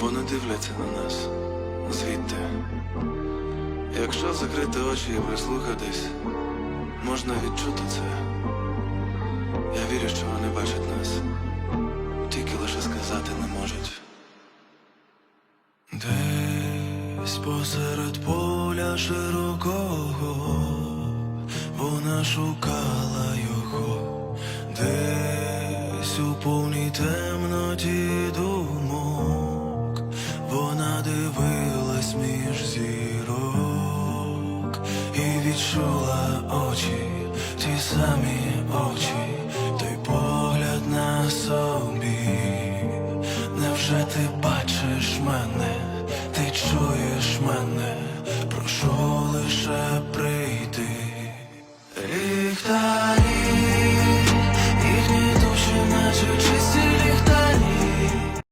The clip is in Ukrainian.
Вони дивляться на нас звідти. Якщо закрити очі і прислухатись, можна відчути це. Я вірю, що вони бачать нас, тільки лише сказати не можуть. Десь посеред поля широкого вона шукала його, десь у повній темноті думок, і відчула очі, ті самі очі, той погляд на собі. Невже ти бачиш мене, ти чуєш мене, прошу лише